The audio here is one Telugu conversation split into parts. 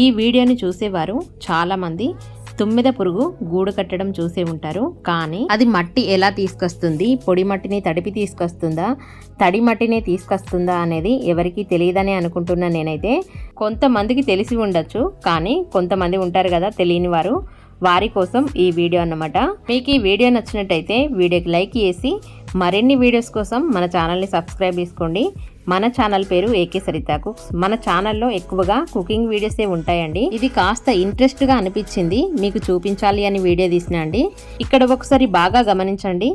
ఈ వీడియోని చూసేవారు చాలామంది తుమ్మిద పురుగు గూడు కట్టడం చూసే ఉంటారు. కానీ అది మట్టి ఎలా తీసుకొస్తుంది? పొడి మట్టిని తడిపి తీసుకొస్తుందా? తడి మట్టిని తీసుకొస్తుందా అనేది ఎవరికి తెలియదని అనుకుంటున్నా నేనైతే. కొంతమందికి తెలిసి ఉండొచ్చు కానీ కొంతమంది ఉంటారు కదా తెలియని వారు. వారి కోసం ఈ వీడియో అన్నమాట. మీకు ఈ వీడియో నచ్చినట్టయితే వీడియోకి లైక్ చేసి మరిన్ని వీడియోస్ కోసం మన ఛానల్ని సబ్స్క్రైబ్ చేసుకోండి. మన ఛానల్ పేరు ఏకే సరిత కుక్స్ మన ఛానల్లో ఎక్కువగా కుకింగ్ వీడియోసే ఉంటాయండి. ఇది కాస్త ఇంట్రెస్ట్గా అనిపించింది. మీకు చూపించాలి అని వీడియో తీసిన అండి. ఇక్కడ ఒకసారి బాగా గమనించండి.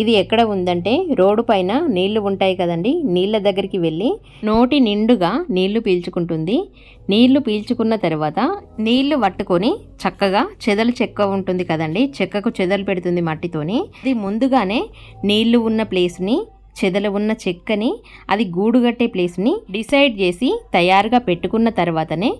ఇది ఎక్కడ ఉందంటే రోడ్డు పైన నీళ్ళు ఉంటాయి కదండి. నీళ్ళ దగ్గరికి వెళ్ళి నోటి నిండుగా నీళ్ళు పీల్చుకుంటుంది. నీళ్ళు పీల్చుకున్న తర్వాత నీళ్ళు పట్టుకొని చక్కగా చెదలు చెక్క ఉంటుంది కదండి. చెక్కకు చెదలు పెడుతుంది మట్టితోని. అది ముందుగానే నీళ్ళు ఉన్న ప్లేస్ని చెదలు ఉన్న చెక్కని అది గూడుగట్టే ప్లేస్ని డిసైడ్ చేసి తయారుగా పెట్టుకున్న తర్వాతనే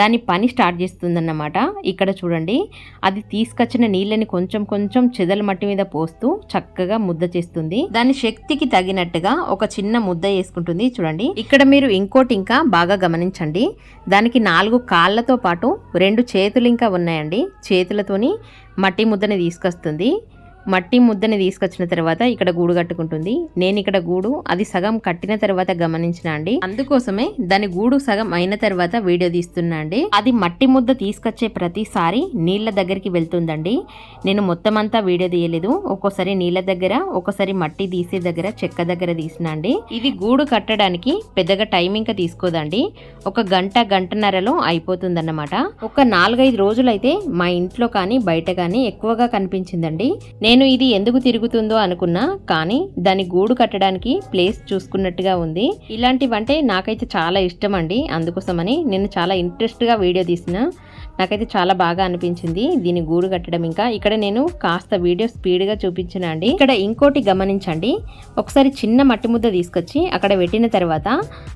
దాని పని స్టార్ట్ చేస్తుందన్నమాట. ఇక్కడ చూడండి అది తీసుకొచ్చిన నీళ్ళని కొంచెం కొంచెం చెదల మట్టి మీద పోస్తూ చక్కగా ముద్ద చేస్తుంది. దాని శక్తికి తగినట్టుగా ఒక చిన్న ముద్ద వేసుకుంటుంది చూడండి. ఇక్కడ మీరు ఇంకోటి ఇంకా బాగా గమనించండి. దానికి నాలుగు కాళ్ళతో పాటు రెండు చేతులు ఇంకా ఉన్నాయండి. చేతులతోని మట్టి ముద్దని తీసుకొస్తుంది. మట్టి ముద్దని తీసుకొచ్చిన తర్వాత ఇక్కడ గూడు కట్టుకుంటుంది. నేను ఇక్కడ గూడు అది సగం కట్టిన తర్వాత గమనించిన అండి. అందుకోసమే దాని గూడు సగం అయిన తర్వాత వీడియో తీస్తున్నా అండి. అది మట్టి ముద్ద తీసుకొచ్చే ప్రతిసారి నీళ్ళ దగ్గరికి వెళ్తుందండి. నేను మొత్తం అంతా వీడియో తీయలేదు. ఒక్కోసారి నీళ్ళ దగ్గర ఒక్కోసారి మట్టి తీసే దగ్గర చెక్క దగ్గర తీసిన అండి. ఇది గూడు కట్టడానికి పెద్దగా టైం ఇంకా తీసుకోదండి. ఒక గంట గంటన్నరలో అయిపోతుందన్నమాట. ఒక నాలుగైదు రోజులైతే మా ఇంట్లో కానీ బయట కానీ ఎక్కువగా కనిపించిందండి. నేను నేను ఇది ఎందుకు తిరుగుతుందో అనుకున్నా కానీ దాని గూడు కట్టడానికి ప్లేస్ చూసుకున్నట్టుగా ఉంది. ఇలాంటివంటే నాకైతే చాలా ఇష్టం అండి అందుకోసమని నేను చాలా ఇంట్రెస్ట్గా వీడియో తీసిన. నాకైతే చాలా బాగా అనిపించింది దీని గూడు కట్టడం ఇంకా. ఇక్కడ నేను కాస్త వీడియో స్పీడ్గా చూపించిన అండి. ఇక్కడ ఇంకోటి గమనించండి. ఒకసారి చిన్న మట్టి ముద్ద తీసుకొచ్చి అక్కడ పెట్టిన తర్వాత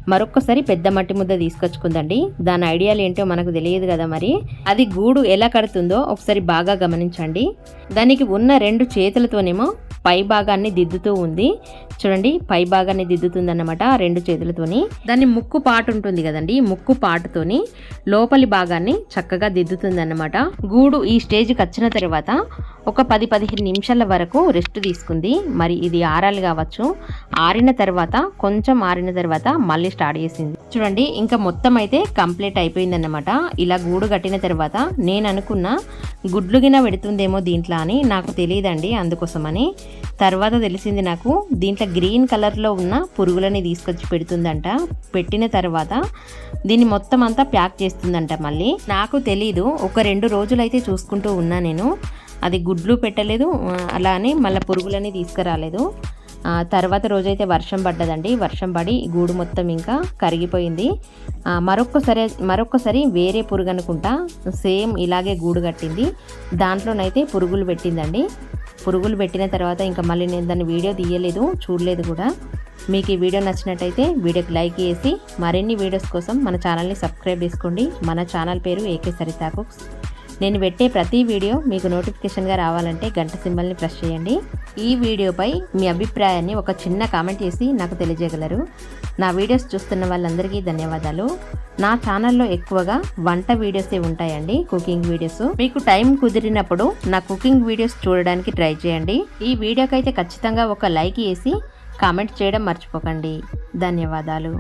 మరొకసారి పెద్ద మట్టి ముద్ద తీసుకొచ్చుకుందండి. దాని ఐడియాలు ఏంటో మనకు తెలియదు కదా మరి. అది గూడు ఎలా కడుతుందో ఒకసారి బాగా గమనించండి. దానికి ఉన్న రెండు చేతులతోనేమో పై భాగాన్ని దిద్దుతూ ఉంది. చూడండి పై భాగాన్ని దిద్దుతుందన్నమాట రెండు చేతులతోని. దాన్ని ముక్కు పాటు ఉంటుంది కదండి ముక్కు పాటుతోని లోపలి భాగాన్ని చక్కగా దిద్దుతుందన్నమాట. గూడు ఈ స్టేజ్కి వచ్చిన తర్వాత ఒక పది పదిహేను నిమిషాల వరకు రెస్ట్ తీసుకుంది. మరి ఇది ఆరాలి కావచ్చు. ఆరిన తర్వాత కొంచెం ఆరిన తర్వాత మళ్ళీ స్టార్ట్ చేసింది. చూడండి ఇంకా మొత్తం అయితే కంప్లీట్ అయిపోయిందన్నమాట. ఇలా గూడు కట్టిన తర్వాత నేను అనుకున్న గుడ్లు గిన పెడుతుందేమో దీంట్లో అని నాకు తెలియదండి అందుకోసమని. తర్వాత తెలిసింది నాకు దీంట్లో గ్రీన్ కలర్లో ఉన్న పురుగులని తీసుకొచ్చి పెడుతుందంట. పెట్టిన తర్వాత దీన్ని మొత్తం అంతా ప్యాక్ చేస్తుందంట మళ్ళీ. నాకు తెలీదు ఒక రెండు రోజులైతే చూసుకుంటూ ఉన్నా నేను. అది గుడ్లు పెట్టలేదు అలానే అలా అని మళ్ళీ పురుగులని తీసుకురాలేదు. తర్వాత రోజైతే వర్షం పడ్డదండి. వర్షం పడి గూడు మొత్తం ఇంకా కరిగిపోయింది. మరొక్కసారి మరొక్కసారి వేరే పురుగు అనుకుంటా సేమ్ ఇలాగే గూడు కట్టింది. దాంట్లోనైతే పురుగులు పెట్టిందండి. పురుగులు పెట్టిన తర్వాత ఇంకా మళ్ళీ నేను దాన్ని వీడియో తీయలేదు చూడలేదు కూడా. మీకు ఈ వీడియో నచ్చినట్టయితే వీడియోకి లైక్ చేసి మరిన్ని వీడియోస్ కోసం మన ఛానల్ని సబ్స్క్రైబ్ చేసుకోండి. మన ఛానల్ పేరు ఏకే సరితా కుక్స్ నేను పెట్టే ప్రతి వీడియో మీకు నోటిఫికేషన్గా రావాలంటే గంట సింబల్ని ప్రెస్ చేయండి. ఈ వీడియోపై మీ అభిప్రాయాన్ని ఒక చిన్న కామెంట్ చేసి నాకు తెలియజేయగలరు. నా వీడియోస్ చూస్తున్న వాళ్ళందరికీ ధన్యవాదాలు. నా ఛానల్లో ఎక్కువగా వంట వీడియోసే ఉంటాయండి కుకింగ్ వీడియోస్. మీకు టైం కుదిరినప్పుడు నా కుకింగ్ వీడియోస్ చూడడానికి ట్రై చేయండి. ఈ వీడియోకైతే ఖచ్చితంగా ఒక లైక్ వేసి కామెంట్ చేయడం మర్చిపోకండి. ధన్యవాదాలు.